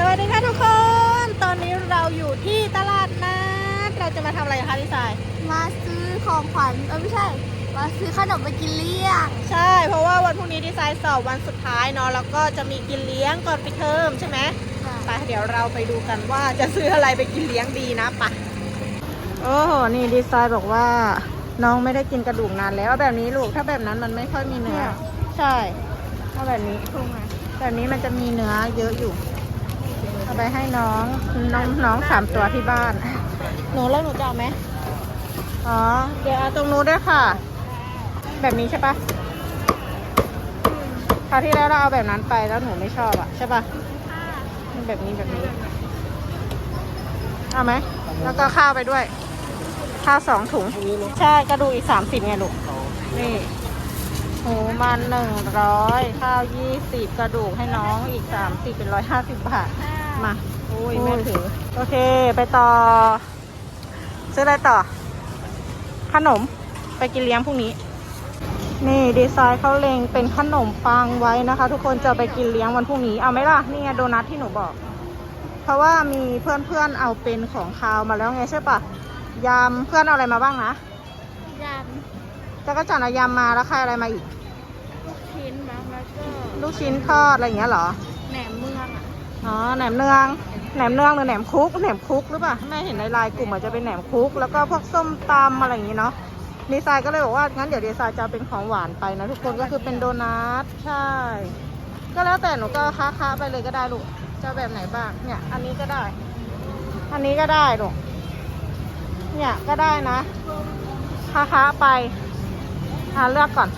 สวัสดีค่ะทุกคน ตอนนี้เราอยู่ที่ตลาดนัดเราจะมาทำอะไรคะพี่สาย มาซื้อของขวัญเออไม่ใช่ มาซื้อขนมไปกินเลี้ยง ใช่ เพราะว่าวันพรุ่งนี้ดีไซน์สอบวันสุดท้ายเนาะแล้วก็จะมีกินเลี้ยงก่อนไปดเทอมใช่ไหมไปเดี๋ยวเราไปดูกันว่าจะซื้ออะไรไปกินเลี้ยงดีนะไปะโอ้โหนี่ดีไซน์บอกว่า น้องไม่ได้กินกระดูกนานแล้วเอาแบบนี้ลูกถ้าแบบนั้นมันไม่ค่อยมีเนื้อ ใช่เอาแบบนี้ถูกไหมแบบนี้มันจะมีเนื้อเยอะอยู่ เอาไปให้น้องน้องน้องสามตัวที่บ้าน หนูแล้วหนูจะเอาไหมอ๋อ เดี๋ยวเอาตรงนู้นด้วยค่ะ แบบนี้ใช่ปะคราวที่แล้วเราเอาแบบนั้นไปแล้วหนูไม่ชอบอะใช่ปะแบบนี้แบบนี้ เอาไหม แล้วก็ข้าวไปด้วย ข้าวสองถุง ใช่กระดูกอีกสามสิบไงลูก นี่หมูมันหนึ่งร้อยข้าวยี่สิบกระดูกให้น้องอีกสามสิบเป็นร้อยห้าสิบบาท มาโอ้ยแม่ถือ โอเค ไปต่อ ซื้ออะไรต่อ ขนม ไปกินเลี้ยงพรุ่งนี้ นี่ดีไซน์เขาเลงเป็นขนมปังไว้นะคะ ทุกคนจะไปกินเลี้ยงวันพรุ่งนี้ เอาไหมล่ะ นี่ไงโดนัทที่หนูบอก เพราะว่ามีเพื่อนๆเอาเป็นของคาวมาแล้วไงใช่ปะยำเพื่อนเอาอะไรมาบ้างนะยจักรจันทร์เอายำมาแล้วใครอะไรมาอีกำลูกชิ้นมั้งแล้วก็ ลูกชิ้นทอดอะไรอย่างเงี้ยเหรอ แหนมเมือง อ๋อแหนมเนืองแหนมเนืองหรือแหนมคุกแหนมคุกหรือเปล่าแม่เห็นในไลน์กลุ่มอาจจะเป็นแหนมคุก แล้วก็พวกส้มตำอะไรอย่างงี้เนาะดีไซน์ก็เลยบอกว่างั้นเดี๋ยวดีไซน์จะเป็นของหวานไปนะทุกคนก็คือเป็นโดนัทใช่ ก็แล้วแต่หนูก็ค้าค้าๆไปเลยก็ได้ลูกจะแบบไหนบ้างเนี่ย อันนี้ก็ได้ อันนี้ก็ได้ลูกเนี่ยก็ได้นะค้าค้าๆไปอ่าเลือกก่อน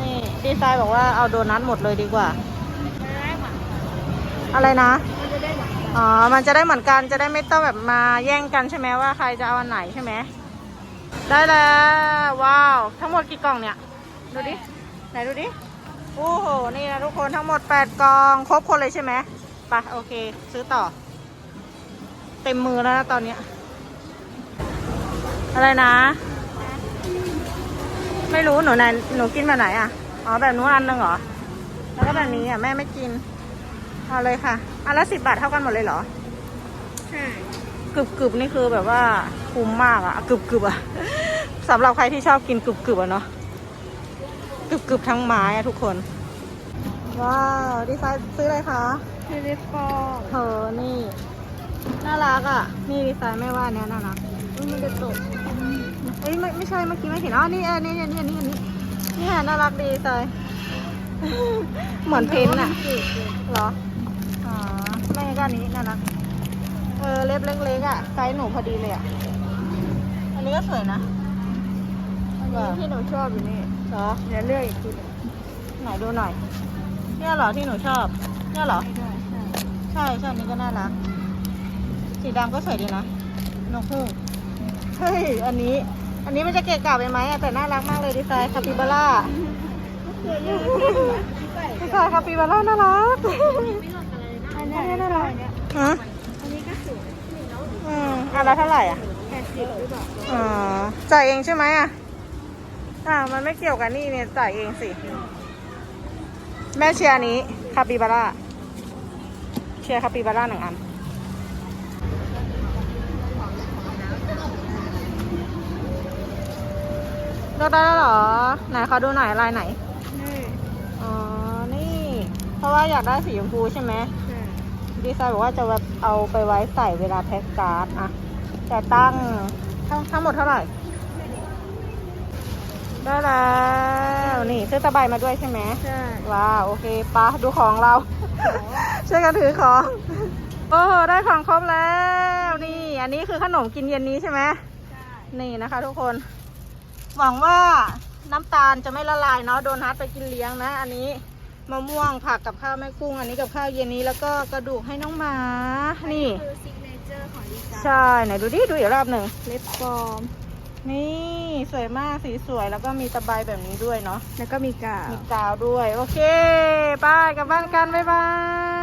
นี่ดีไซน์บอกว่าเอาโดนัทหมดเลยดีกว่า มันจะได้หวาน อะไรนะ อ๋อ มันจะได้เหมือนกัน จะได้ไม่ต้องแบบมาแย่งกันใช่ไหมว่าใครจะเอาอันไหนใช่ไหม ได้แล้ว ว้าว ทั้งหมดกี่กล่องเนี่ย ดูดิ ไหนดูดิ โอ้โห นี่นะทุกคนทั้งหมด 8 กล่อง ครบคนเลยใช่ไหมไปโอเค ซื้อต่อ เต็มมือแล้วนะตอนเนี้ยอะไรนะ ไม่รู้หนูไหนหนูกินแบบไหนอะ อ๋อแบบนู้นอันนึงเหรอ แล้วก็แบบนี้อะแม่ไม่กิน เอาเลยค่ะอันละสิบบาทเท่ากันหมดเลยเหรอใช่กรึบกรึบนี่คือแบบว่าคุ้มมากอะกรึบกรึบอะสำหรับใครที่ชอบกินกรึบกรึบอะเนาะกรึบกรึบทั้งไม้อะทุกคน ว้าวดีไซน์ซื้ออะไรคะเทเลฟองเธอนี่ น่ารักอะนี่ดีไซน์ไม่ว่าเนี้ยน่ารักมันจะตกเอ้ยไม่ไม่ใช่เมื่อกี้ไม่เห็นอ๋อนี่เออนี่นี่นี่นี่นี่เนี่ยน่ารักดีดีไซน์เหมือนเพนท์อะเหรอ อ๋อไม่ก็อันนี้น่ารักเออเล็บเล็กๆอะไซส์หนูพอดีเลยอะ อันนี้ก็สวยนะ อันนี้ที่หนูชอบอยู่นี่เหรอเดี๋ยวเลือกอีกทีหนึ่งไหนดูหน่อย เนี่ยเหรอที่หนูชอบ เนี่ยเหรอไม่ได้ใช่ใช่ใช่อันนี้ก็น่ารัก สีดำก็สวยดีนะ นกฮูกเฮ้ย อันนี้ อันนี้มันจะเกะกะไปไหมอะแต่น่ารักมากเลยดีไซน์คาปิบาร่าดีไซน์คาปิบาร่าน่ารัก อันนี้น่ารักอันนี้ฮะอันนี้ก็สวยอืมอันละเท่าไหร่อะแปดสิบหรือเปล่าอ๋อจ่ายเองใช่ไหมอะอ่ามันไม่เกี่ยวกับนี่เนี่ยจ่ายเองสิ แม่เชียร์อันนี้คาปิบาร่าเชียร์คาปิบาร่าหนึ่งอันเลือกได้แล้วเหรอ ไหนขอดูหน่อยลายไหน นี่ อ๋อ นี่ เพราะว่าอยากได้สีชมพูใช่ไหมใช่ ดีไซน์บอกว่าจะแบบเอาไปไว้ใส่เวลาแพ็กการ์ดอะแต่ตั้งทั้งทั้งหมดเท่าไหร่ ได้แล้ว นี่ซื้อตะไบมาด้วยใช่ไหมใช่ ว้าว โอเคปะดูของเรา ช่วยกันถือของ โอ้โห ได้ของครบแล้ว นี่ อันนี้คือขนมกินเย็นนี้ใช่ไหมใช่ นี่นะคะทุกคน หวังว่าน้ำตาลจะไม่ละลายเนาะ โดนัทไปกินเลี้ยงนะ อันนี้ มะม่วงผักกับข้าวแม่กุ้ง อันนี้กับข้าวเย็นนี้แล้วก็กระดูกให้น้องหมา นี่ คือซิกเนเจอร์ของดีไซน์ใช่ไหนดูดิดูอีกรอบหนึ่งเล็บปลอม นี่สวยมากสีสวยแล้วก็มีตะไบแบบนี้ด้วยเนาะแล้วก็มีกาวมีกาวด้วย โอเคบายกลับบ้านกัน บ๊ายบาย